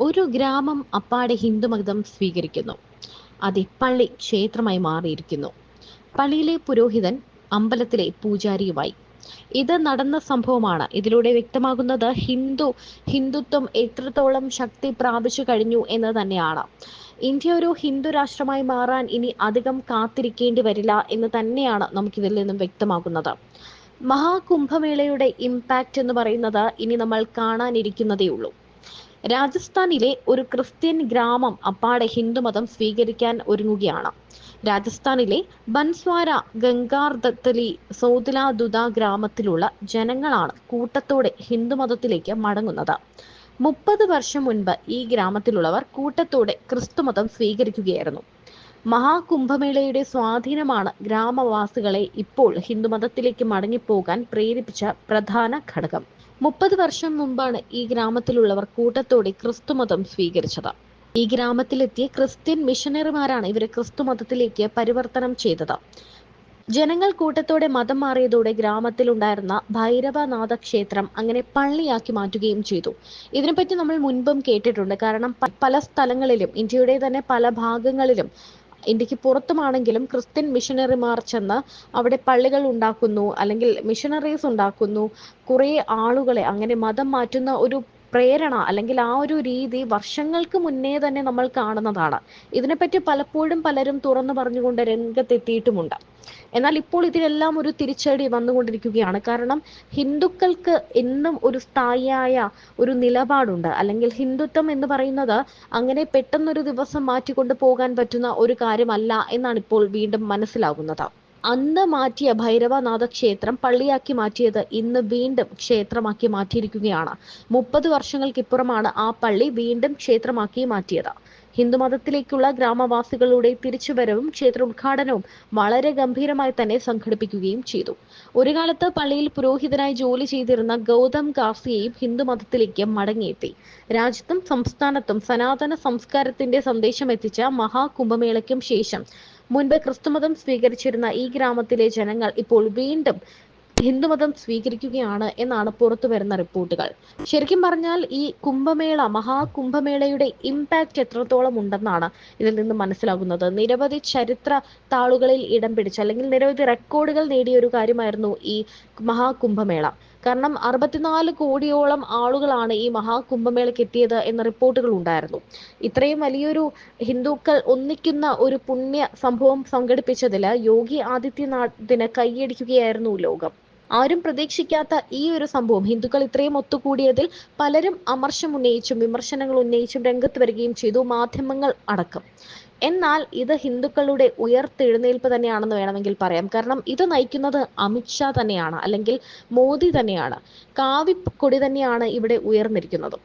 ഒരു ഗ്രാമം അപ്പാടെ ഹിന്ദുമതം സ്വീകരിക്കുന്നു. അത് പള്ളി ക്ഷേത്രമായി മാറിയിരിക്കുന്നു. പള്ളിയിലെ പുരോഹിതൻ അമ്പലത്തിലെ പൂജാരിയുമായി. ഇത് നടന്ന സംഭവമാണ്. ഇതിലൂടെ വ്യക്തമാകുന്നത് ഹിന്ദു ഹിന്ദുത്വം എത്രത്തോളം ശക്തി പ്രാപിച്ചു കഴിഞ്ഞു എന്ന് തന്നെയാണ്. ഇന്ത്യ ഒരു ഹിന്ദു രാഷ്ട്രമായി മാറാൻ ഇനി അധികം കാത്തിരിക്കേണ്ടി വരില്ല എന്ന് തന്നെയാണ് നമുക്കിതിൽ നിന്നും വ്യക്തമാകുന്നത്. മഹാകുംഭമേളയുടെ ഇമ്പാക്റ്റ് എന്ന് പറയുന്നത് ഇനി നമ്മൾ കാണാനിരിക്കുന്നതേ ഉള്ളൂ രാജസ്ഥാനിലെ ഒരു ക്രിസ്ത്യൻ ഗ്രാമം അപ്പാടെ ഹിന്ദുമതം സ്വീകരിക്കാൻ ഒരുങ്ങുകയാണ്. രാജസ്ഥാനിലെ ബൻസ്വാര ഗംഗാർദത്തലി സോദില ദുദ ഗ്രാമത്തിലുള്ള ജനങ്ങളാണ് കൂട്ടത്തോടെ ഹിന്ദുമതത്തിലേക്ക് മടങ്ങുന്നത്. മുപ്പത് വർഷം മുൻപ് ഈ ഗ്രാമത്തിലുള്ളവർ കൂട്ടത്തോടെ ക്രിസ്തുമതം സ്വീകരിക്കുകയായിരുന്നു. മഹാകുംഭമേളയുടെ സ്വാധീനമാണ് ഗ്രാമവാസികളെ ഇപ്പോൾ ഹിന്ദുമതത്തിലേക്ക് മടങ്ങിപ്പോകാൻ പ്രേരിപ്പിച്ച പ്രധാന ഘടകം. മുപ്പത് വർഷം മുമ്പാണ് ഈ ഗ്രാമത്തിലുള്ളവർ കൂട്ടത്തോടെ ക്രിസ്തുമതം സ്വീകരിച്ചത്. ഈ ഗ്രാമത്തിലെത്തിയ ക്രിസ്ത്യൻ മിഷനറിമാരാണ് ഇവരെ ക്രിസ്തുമതത്തിലേക്ക് പരിവർത്തനം ചെയ്തത്. ജനങ്ങൾ കൂട്ടത്തോടെ മതം മാറിയതോടെ ഗ്രാമത്തിലുണ്ടായിരുന്ന ഭൈരവനാഥ ക്ഷേത്രം അങ്ങനെ പള്ളിയാക്കി മാറ്റുകയും ചെയ്തു. ഇതിനെപ്പറ്റി നമ്മൾ മുൻപും കേട്ടിട്ടുണ്ട്. കാരണം പല സ്ഥലങ്ങളിലും ഇന്ത്യയുടെ തന്നെ പല ഭാഗങ്ങളിലും ഇന്ത്യയ്ക്ക് പുറത്തുമാണെങ്കിലും ക്രിസ്ത്യൻ മിഷനറിമാർ ചെന്ന് അവിടെ പള്ളികൾ ഉണ്ടാക്കുന്നു അല്ലെങ്കിൽ മിഷനറീസ് ഉണ്ടാക്കുന്നു. കുറേ ആളുകളെ അങ്ങനെ മതം മാറ്റുന്ന ഒരു പ്രേരണ അല്ലെങ്കിൽ ആ ഒരു രീതി വർഷങ്ങൾക്ക് മുന്നേ തന്നെ നമ്മൾ കാണുന്നതാണ്. ഇതിനെപ്പറ്റി പലപ്പോഴും പലരും തുറന്നു പറഞ്ഞുകൊണ്ട് രംഗത്തെത്തിയിട്ടുമുണ്ട്. എന്നാൽ ഇപ്പോൾ ഇതിനെല്ലാം ഒരു തിരിച്ചടി വന്നുകൊണ്ടിരിക്കുകയാണ്. കാരണം ഹിന്ദുക്കൾക്ക് എന്നും ഒരു സ്ഥായിയായ ഒരു നിലപാടുണ്ട്. അല്ലെങ്കിൽ ഹിന്ദുത്വം എന്ന് പറയുന്നത് അങ്ങനെ പെട്ടെന്നൊരു ദിവസം മാറ്റിക്കൊണ്ട് പോകാൻ പറ്റുന്ന ഒരു കാര്യമല്ല എന്നാണ് ഇപ്പോൾ വീണ്ടും മനസ്സിലാകുന്നത്. അന്ന് മാറ്റിയ ഭൈരവനാഥ ക്ഷേത്രം പള്ളിയാക്കി മാറ്റിയത് ഇന്ന് വീണ്ടും ക്ഷേത്രമാക്കി മാറ്റിയിരിക്കുകയാണ്. മുപ്പത് വർഷങ്ങൾക്കിപ്പുറമാണ് ആ പള്ളി വീണ്ടും ക്ഷേത്രമാക്കി മാറ്റിയത്. ഹിന്ദുമതത്തിലേക്കുള്ള ഗ്രാമവാസികളുടെ തിരിച്ചുവരവും ക്ഷേത്ര ഉദ്ഘാടനവും വളരെ ഗംഭീരമായി തന്നെ സംഘടിപ്പിക്കുകയും ചെയ്തു. ഒരു കാലത്ത് പള്ളിയിൽ പുരോഹിതനായി ജോലി ചെയ്തിരുന്ന ഗൗതം കാസിയെയും ഹിന്ദുമതത്തിലേക്ക് മടങ്ങിയെത്തി. രാജ്യത്തും സംസ്ഥാനത്തും സനാതന സംസ്കാരത്തിന്റെ സന്ദേശം എത്തിച്ച മഹാകുംഭമേളയ്ക്കും ശേഷം മുൻപ് ക്രിസ്തുമതം സ്വീകരിച്ചിരുന്ന ഈ ഗ്രാമത്തിലെ ജനങ്ങൾ ഇപ്പോൾ വീണ്ടും ഹിന്ദുമതം സ്വീകരിക്കുകയാണ് എന്നാണ് പുറത്തു വരുന്ന റിപ്പോർട്ടുകൾ. ശരിക്കും പറഞ്ഞാൽ ഈ കുംഭമേള മഹാകുംഭമേളയുടെ ഇമ്പാക്റ്റ് എത്രത്തോളം ഉണ്ടെന്നാണ് ഇതിൽ നിന്ന് മനസ്സിലാകുന്നത്. നിരവധി ചരിത്ര താളുകളിൽ ഇടം പിടിച്ച അല്ലെങ്കിൽ നിരവധി റെക്കോർഡുകൾ നേടിയ ഒരു കാര്യമായിരുന്നു ഈ മഹാകുംഭമേള. കാരണം അറുപത്തിനാല് കോടിയോളം ആളുകളാണ് ഈ മഹാകുംഭമേളയ്ക്ക് എത്തിയത് എന്ന റിപ്പോർട്ടുകൾ ഉണ്ടായിരുന്നു. ഇത്രയും വലിയൊരു ഹിന്ദുക്കൾ ഒന്നിക്കുന്ന ഒരു പുണ്യ സംഭവം സംഘടിപ്പിച്ചതിൽ യോഗി ആദിത്യനാഥിന് കൈയടിക്കുകയായിരുന്നു ലോകം. ആരും പ്രതീക്ഷിക്കാത്ത ഈ ഒരു സംഭവം. ഹിന്ദുക്കൾ ഇത്രയും ഒത്തുകൂടിയതിൽ പലരും അമർഷം ഉന്നയിച്ചും വിമർശനങ്ങൾ ഉന്നയിച്ചും രംഗത്ത് വരികയും ചെയ്തു മാധ്യമങ്ങൾ അടക്കം. എന്നാൽ ഇത് ഹിന്ദുക്കളുടെ ഉയർത്തെഴുന്നേൽപ്പ് തന്നെയാണെന്ന് വേണമെങ്കിൽ പറയാം. കാരണം ഇത് നയിക്കുന്നത് അമിത്ഷാ തന്നെയാണ് അല്ലെങ്കിൽ മോദി തന്നെയാണ്. കാവി കൊടി തന്നെയാണ് ഇവിടെ ഉയർന്നിരിക്കുന്നത്.